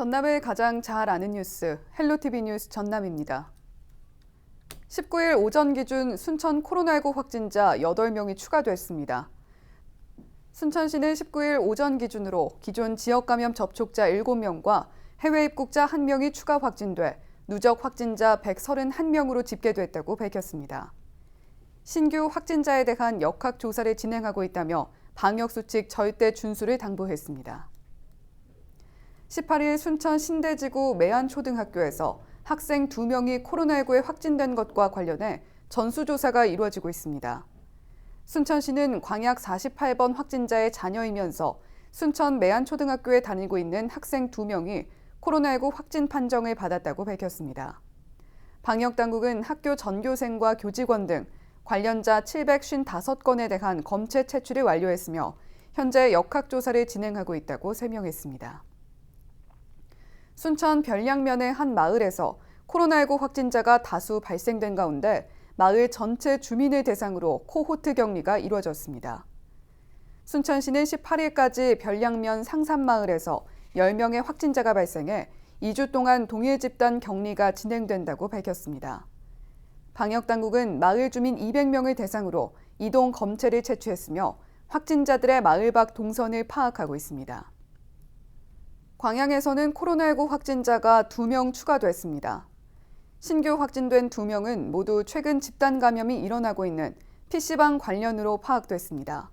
전남을 가장 잘 아는 뉴스 헬로티비 뉴스 전남입니다. 19일 오전 기준 순천 코로나19 확진자 8명이 추가됐습니다. 순천시는 19일 오전 기준으로 기존 지역 감염 접촉자 7명과 해외 입국자 1명이 추가 확진돼 누적 확진자 131명으로 집계됐다고 밝혔습니다. 신규 확진자에 대한 역학 조사를 진행하고 있다며 방역 수칙 절대 준수를 당부했습니다. 18일 순천 신대지구 매안초등학교에서 학생 2명이 코로나19에 확진된 것과 관련해 전수조사가 이루어지고 있습니다. 순천시는 광약 48번 확진자의 자녀이면서 순천 매안초등학교에 다니고 있는 학생 2명이 코로나19 확진 판정을 받았다고 밝혔습니다. 방역당국은 학교 전교생과 교직원 등 관련자 755건에 대한 검체 채취를 완료했으며 현재 역학조사를 진행하고 있다고 설명했습니다. 순천 별량면의 한 마을에서 코로나19 확진자가 다수 발생된 가운데 마을 전체 주민을 대상으로 코호트 격리가 이루어졌습니다. 순천시는 18일까지 별량면 상산마을에서 10명의 확진자가 발생해 2주 동안 동일 집단 격리가 진행된다고 밝혔습니다. 방역당국은 마을 주민 200명을 대상으로 이동 검체를 채취했으며 확진자들의 마을 밖 동선을 파악하고 있습니다. 광양에서는 코로나19 확진자가 2명 추가됐습니다. 신규 확진된 2명은 모두 최근 집단 감염이 일어나고 있는 PC방 관련으로 파악됐습니다.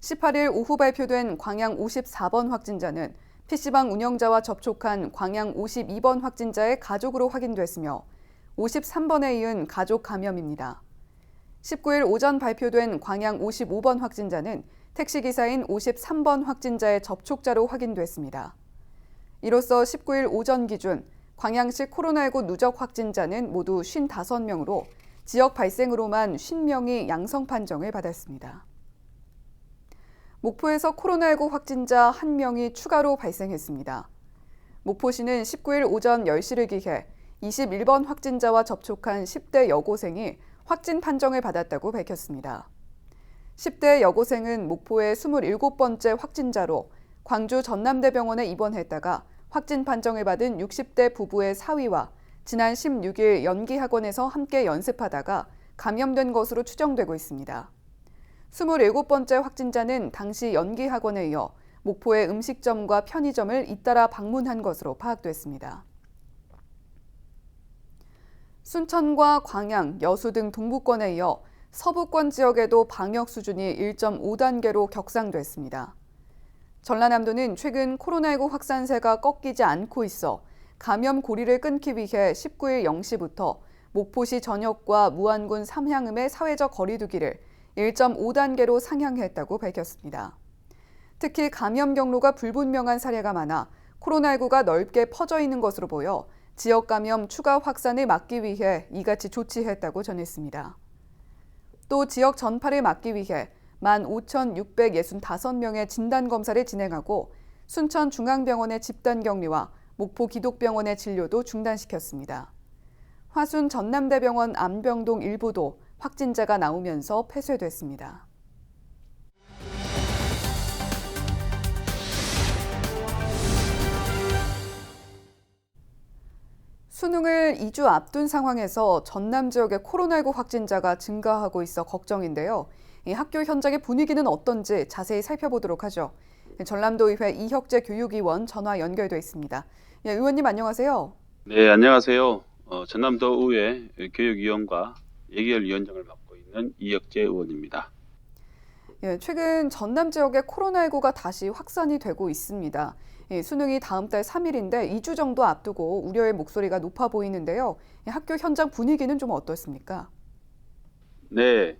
18일 오후 발표된 광양 54번 확진자는 PC방 운영자와 접촉한 광양 52번 확진자의 가족으로 확인됐으며 53번에 이은 가족 감염입니다. 19일 오전 발표된 광양 55번 확진자는 택시기사인 53번 확진자의 접촉자로 확인됐습니다. 이로써 19일 오전 기준 광양시 코로나19 누적 확진자는 모두 55명으로 지역 발생으로만 50명이 양성 판정을 받았습니다. 목포에서 코로나19 확진자 1명이 추가로 발생했습니다. 목포시는 19일 오전 10시를 기해 21번 확진자와 접촉한 10대 여고생이 확진 판정을 받았다고 밝혔습니다. 10대 여고생은 목포의 27번째 확진자로 광주 전남대병원에 입원했다가 확진 판정을 받은 60대 부부의 사위와 지난 16일 연기학원에서 함께 연습하다가 감염된 것으로 추정되고 있습니다. 27번째 확진자는 당시 연기학원에 이어 목포의 음식점과 편의점을 잇따라 방문한 것으로 파악됐습니다. 순천과 광양, 여수 등 동부권에 이어 서부권 지역에도 방역 수준이 1.5단계로 격상됐습니다. 전라남도는 최근 코로나19 확산세가 꺾이지 않고 있어 감염 고리를 끊기 위해 19일 0시부터 목포시 전역과 무안군 삼향음의 사회적 거리두기를 1.5단계로 상향했다고 밝혔습니다. 특히 감염 경로가 불분명한 사례가 많아 코로나19가 넓게 퍼져 있는 것으로 보여 지역 감염 추가 확산을 막기 위해 이같이 조치했다고 전했습니다. 또 지역 전파를 막기 위해 15,665명의 진단검사를 진행하고 순천중앙병원의 집단격리와 목포 기독병원의 진료도 중단시켰습니다. 화순 전남대병원 안병동 일부도 확진자가 나오면서 폐쇄됐습니다. 수능을 2주 앞둔 상황에서 전남 지역의 코로나19 확진자가 증가하고 있어 걱정인데요. 이 학교 현장의 분위기는 어떤지 자세히 살펴보도록 하죠. 전남도의회 이혁재 교육위원 전화 연결돼 있습니다. 예, 의원님 안녕하세요. 네, 안녕하세요. 어, 전남도 의회 교육위원과 예결위원장을 맡고 있는 이혁재 의원입니다. 예, 최근 전남 지역에 코로나19가 다시 확산이 되고 있습니다. 예, 수능이 다음 달 3일인데 2주 정도 앞두고 우려의 목소리가 높아 보이는데요. 예, 학교 현장 분위기는 좀 어떻습니까? 네,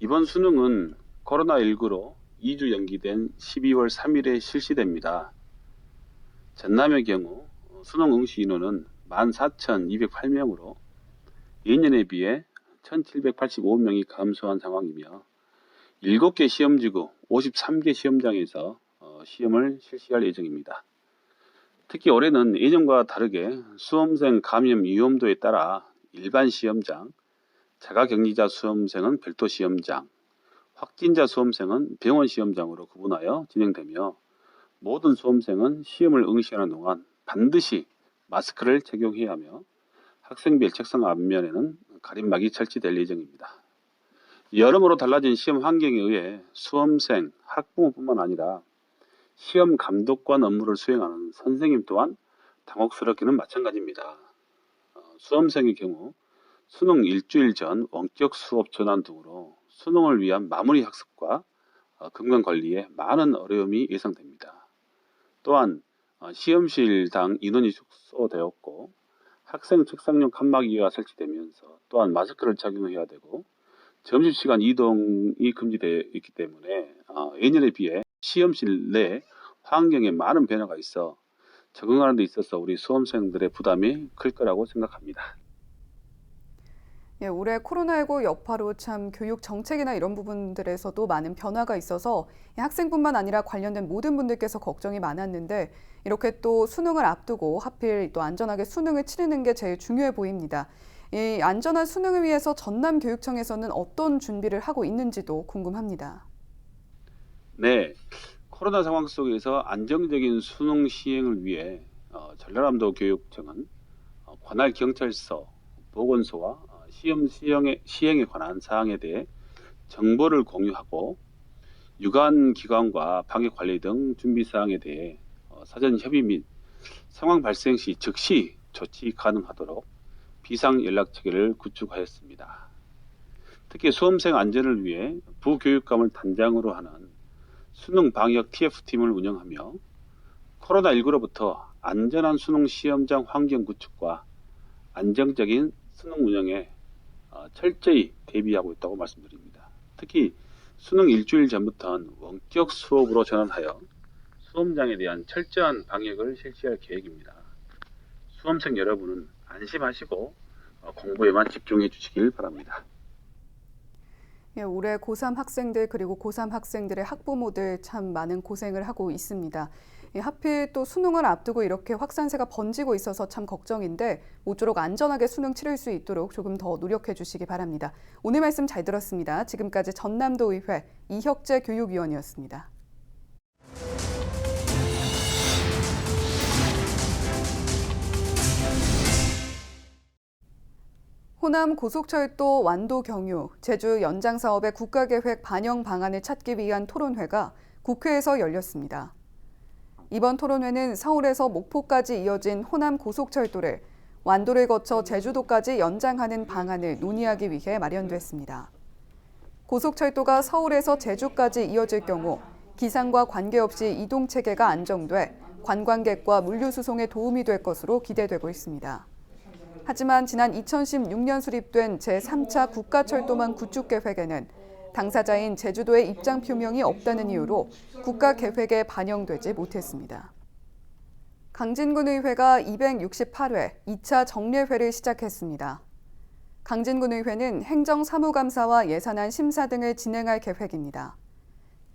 이번 수능은 코로나19로 2주 연기된 12월 3일에 실시됩니다. 전남의 경우 수능 응시 인원은 14,208명으로 예년에 비해 1,785명이 감소한 상황이며 7개 시험지구 53개 시험장에서 어, 시험을 실시할 예정입니다. 특히 올해는 예년과 다르게 수험생 감염 위험도에 따라 일반 시험장, 자가격리자 수험생은 별도 시험장, 확진자 수험생은 병원 시험장으로 구분하여 진행되며 모든 수험생은 시험을 응시하는 동안 반드시 마스크를 착용해야 하며 학생별 책상 앞면에는 가림막이 설치될 예정입니다. 여러모로 달라진 시험 환경에 의해 수험생, 학부모뿐만 아니라 시험 감독관 업무를 수행하는 선생님 또한 당혹스럽기는 마찬가지입니다. 어, 수험생의 경우 수능 일주일 전 원격 수업 전환 등으로 수능을 위한 마무리 학습과 어, 금강 관리에 많은 어려움이 예상됩니다. 또한 어, 시험실당 인원이 축소되었고 학생 책상용 칸막이가 설치되면서 또한 마스크를 착용해야 되고 점심시간 이동이 금지되어 있기 때문에 어, 예년에 비해 시험실 내 환경에 많은 변화가 있어 적응하는 데 있어서 우리 수험생들의 부담이 클 거라고 생각합니다. 예, 올해 코로나19 여파로 참 교육 정책이나 이런 부분들에서도 많은 변화가 있어서 이 학생뿐만 아니라 관련된 모든 분들께서 걱정이 많았는데 이렇게 또 수능을 앞두고 하필 또 안전하게 수능을 치르는 게 제일 중요해 보입니다. 이 안전한 수능을 위해서 전남 교육청에서는 어떤 준비를 하고 있는지도 궁금합니다. 네, 코로나 상황 속에서 안정적인 수능 시행을 위해 어, 전라남도 교육청은 어, 관할 경찰서, 보건소와 어, 시험 시행에, 시행에 관한 사항에 대해 정보를 공유하고 유관 기관과 방역 관리 등 준비 사항에 대해 어, 사전 협의 및 상황 발생 시 즉시 조치 가능하도록 비상 연락 체계를 구축하였습니다. 특히 수험생 안전을 위해 부교육감을 단장으로 하는 수능 방역 TF팀을 운영하며 코로나19로부터 안전한 수능 시험장 환경 구축과 안정적인 수능 운영에 어, 철저히 대비하고 있다고 말씀드립니다. 특히 수능 일주일 전부터는 원격 수업으로 전환하여 수험장에 대한 철저한 방역을 실시할 계획입니다. 수험생 여러분은 안심하시고 어, 공부에만 집중해 주시길 바랍니다. 예, 올해 고3 학생들 그리고 고3 학생들의 학부모들 참 많은 고생을 하고 있습니다. 예, 하필 또 수능을 앞두고 이렇게 확산세가 번지고 있어서 참 걱정인데 모쪼록 안전하게 수능 치를 수 있도록 조금 더 노력해 주시기 바랍니다. 오늘 말씀 잘 들었습니다. 지금까지 전남도의회 이혁재 교육위원이었습니다. 호남 고속철도 완도 경유, 제주 연장 사업의 국가계획 반영 방안을 찾기 위한 토론회가 국회에서 열렸습니다. 이번 토론회는 서울에서 목포까지 이어진 호남 고속철도를 완도를 거쳐 제주도까지 연장하는 방안을 논의하기 위해 마련됐습니다. 고속철도가 서울에서 제주까지 이어질 경우 기상과 관계없이 이동 체계가 안정돼 관광객과 물류 수송에 도움이 될 것으로 기대되고 있습니다. 하지만 지난 2016년 수립된 제3차 국가철도망 구축 계획에는 당사자인 제주도의 입장 표명이 없다는 이유로 국가 계획에 반영되지 못했습니다. 강진군 의회가 268회 2차 정례회를 시작했습니다. 강진군 의회는 행정사무감사와 예산안 심사 등을 진행할 계획입니다.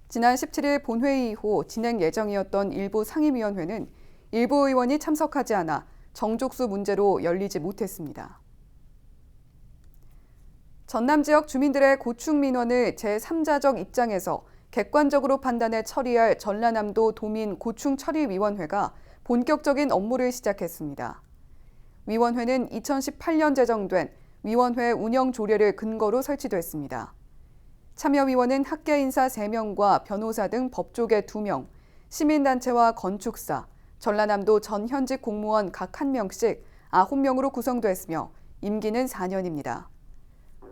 지난 17일 본회의 이후 진행 예정이었던 일부 상임위원회는 일부 의원이 참석하지 않아 정족수 문제로 열리지 못했습니다. 전남 지역 주민들의 고충 민원을 제3자적 입장에서 객관적으로 판단해 처리할 전라남도 도민 고충 처리 위원회가 본격적인 업무를 시작했습니다. 위원회는 2018년 제정된 위원회 운영 조례를 근거로 설치됐습니다. 참여위원은 학계 인사 3명과 변호사 등 법조계 2명, 시민단체와 건축사, 전라남도 전 현직 공무원 각 1명씩 9명으로 구성됐으며 임기는 4년입니다.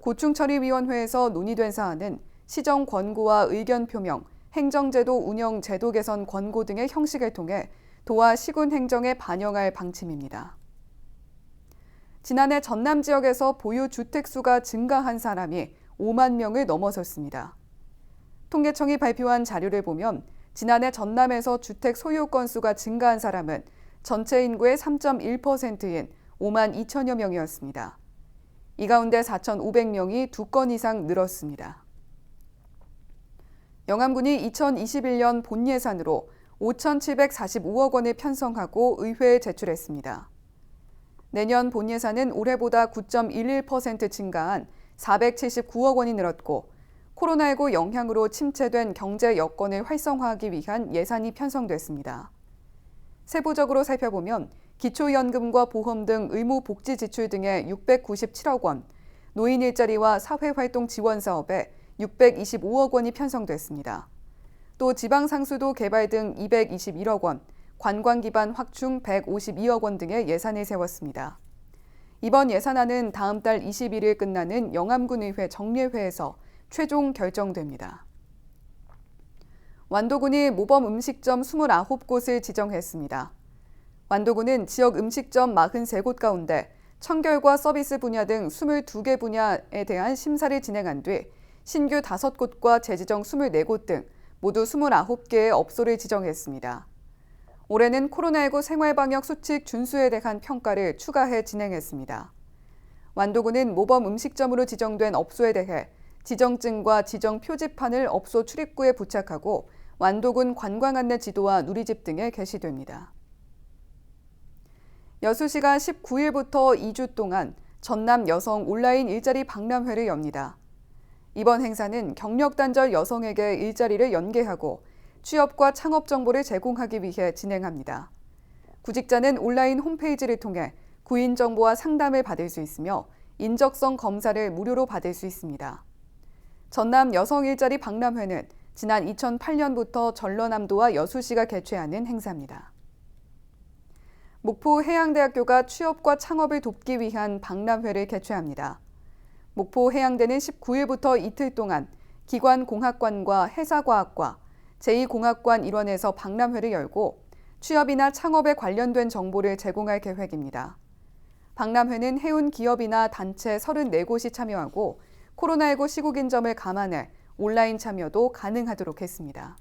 고충처리위원회에서 논의된 사안은 시정 권고와 의견 표명, 행정제도 운영 제도 개선 권고 등의 형식을 통해 도와 시군 행정에 반영할 방침입니다. 지난해 전남 지역에서 보유 주택 수가 증가한 사람이 5만 명을 넘어섰습니다. 통계청이 발표한 자료를 보면 지난해 전남에서 주택 소유 건수가 증가한 사람은 전체 인구의 3.1%인 5만 2천여 명이었습니다. 이 가운데 4,500명이 두 건 이상 늘었습니다. 영암군이 2021년 본 예산으로 5,745억 원을 편성하고 의회에 제출했습니다. 내년 본 예산은 올해보다 9.11% 증가한 479억 원이 늘었고 코로나19 영향으로 침체된 경제 여건을 활성화하기 위한 예산이 편성됐습니다. 세부적으로 살펴보면 기초연금과 보험 등 의무 복지 지출 등에 697억 원, 노인 일자리와 사회활동 지원 사업에 625억 원이 편성됐습니다. 또 지방 상수도 개발 등 221억 원, 관광 기반 확충 152억 원 등의 예산을 세웠습니다. 이번 예산안은 다음 달 21일 끝나는 영암군의회 정례회에서 최종 결정됩니다. 완도군이 모범 음식점 29곳을 지정했습니다. 완도군은 지역 음식점 43곳 가운데 청결과 서비스 분야 등 22개 분야에 대한 심사를 진행한 뒤 신규 5곳과 재지정 24곳 등 모두 29개의 업소를 지정했습니다. 올해는 코로나19 생활방역 수칙 준수에 대한 평가를 추가해 진행했습니다. 완도군은 모범 음식점으로 지정된 업소에 대해 지정증과 지정 표지판을 업소 출입구에 부착하고 완도군 관광 안내 지도와 누리집 등에 게시됩니다. 여수시가 19일부터 2주 동안 전남 여성 온라인 일자리 박람회를 엽니다. 이번 행사는 경력 단절 여성에게 일자리를 연계하고 취업과 창업 정보를 제공하기 위해 진행합니다. 구직자는 온라인 홈페이지를 통해 구인 정보와 상담을 받을 수 있으며 인적성 검사를 무료로 받을 수 있습니다. 전남 여성 일자리 박람회는 지난 2008년부터 전라남도와 여수시가 개최하는 행사입니다. 목포 해양대학교가 취업과 창업을 돕기 위한 박람회를 개최합니다. 목포 해양대는 19일부터 이틀 동안 기관공학관과 해사과학과 제2공학관 일원에서 박람회를 열고 취업이나 창업에 관련된 정보를 제공할 계획입니다. 박람회는 해운 기업이나 단체 34곳이 참여하고 코로나19 시국인 점을 감안해 온라인 참여도 가능하도록 했습니다.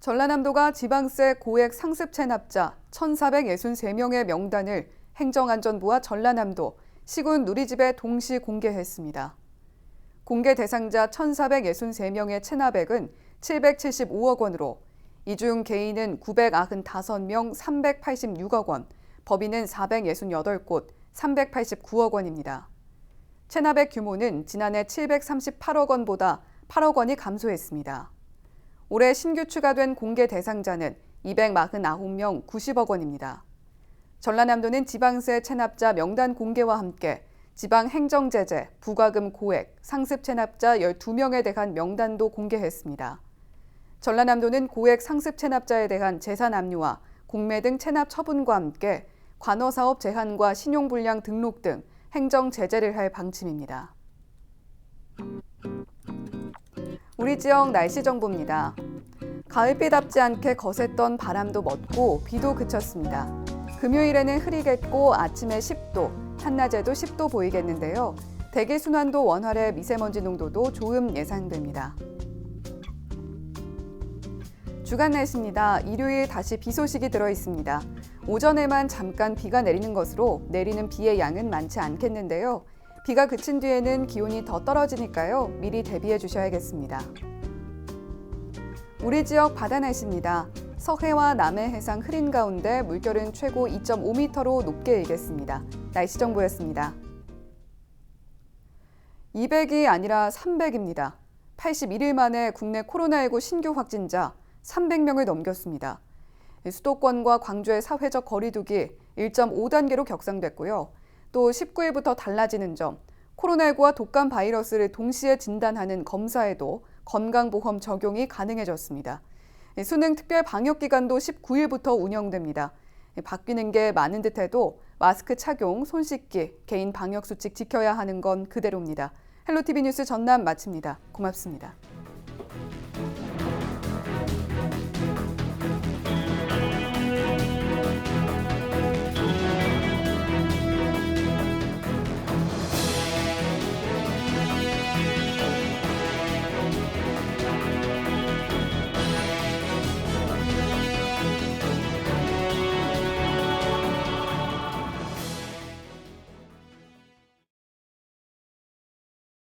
전라남도가 지방세 고액 상습 체납자 1,463명의 명단을 행정안전부와 전라남도 시군 누리집에 동시 공개했습니다. 공개 대상자 1,463명의 체납액은 775억 원으로 이 중 개인은 995명 386억 원, 법인은 468곳 389억 원입니다. 체납액 규모는 지난해 738억 원보다 8억 원이 감소했습니다. 올해 신규 추가된 공개 대상자는 249명 90억 원입니다. 전라남도는 지방세 체납자 명단 공개와 함께 지방 행정제재, 부과금 고액, 상습 체납자 12명에 대한 명단도 공개했습니다. 전라남도는 고액 상습 체납자에 대한 재산 압류와 공매 등 체납 처분과 함께 관어사업 제한과 신용불량 등록 등 행정 제재를 할 방침입니다. 우리 지역 날씨 정보입니다. 가을비답지 않게 거셌던 바람도 멎고 비도 그쳤습니다. 금요일에는 흐리겠고 아침에 10도, 한낮에도 10도 보이겠는데요. 대기 순환도 원활해 미세먼지 농도도 좋음 예상됩니다. 주간 날씨입니다. 일요일 다시 비 소식이 들어 있습니다. 오전에만 잠깐 비가 내리는 것으로 내리는 비의 양은 많지 않겠는데요. 비가 그친 뒤에는 기온이 더 떨어지니까요. 미리 대비해 주셔야겠습니다. 우리 지역 바다 날씨입니다. 서해와 남해 해상 흐린 가운데 물결은 최고 2.5m로 높게 일겠습니다. 날씨 정보였습니다. 200이 아니라 300입니다. 81일 만에 국내 코로나19 신규 확진자 300명을 넘겼습니다. 수도권과 광주의 사회적 거리두기 1.5단계로 격상됐고요. 또 19일부터 달라지는 점, 코로나19와 독감 바이러스를 동시에 진단하는 검사에도 건강보험 적용이 가능해졌습니다. 수능 특별 방역 기간도 19일부터 운영됩니다. 바뀌는 게 많은 듯해도 마스크 착용, 손 씻기, 개인 방역 수칙 지켜야 하는 건 그대로입니다. 헬로티비 뉴스 전남 마칩니다. 고맙습니다.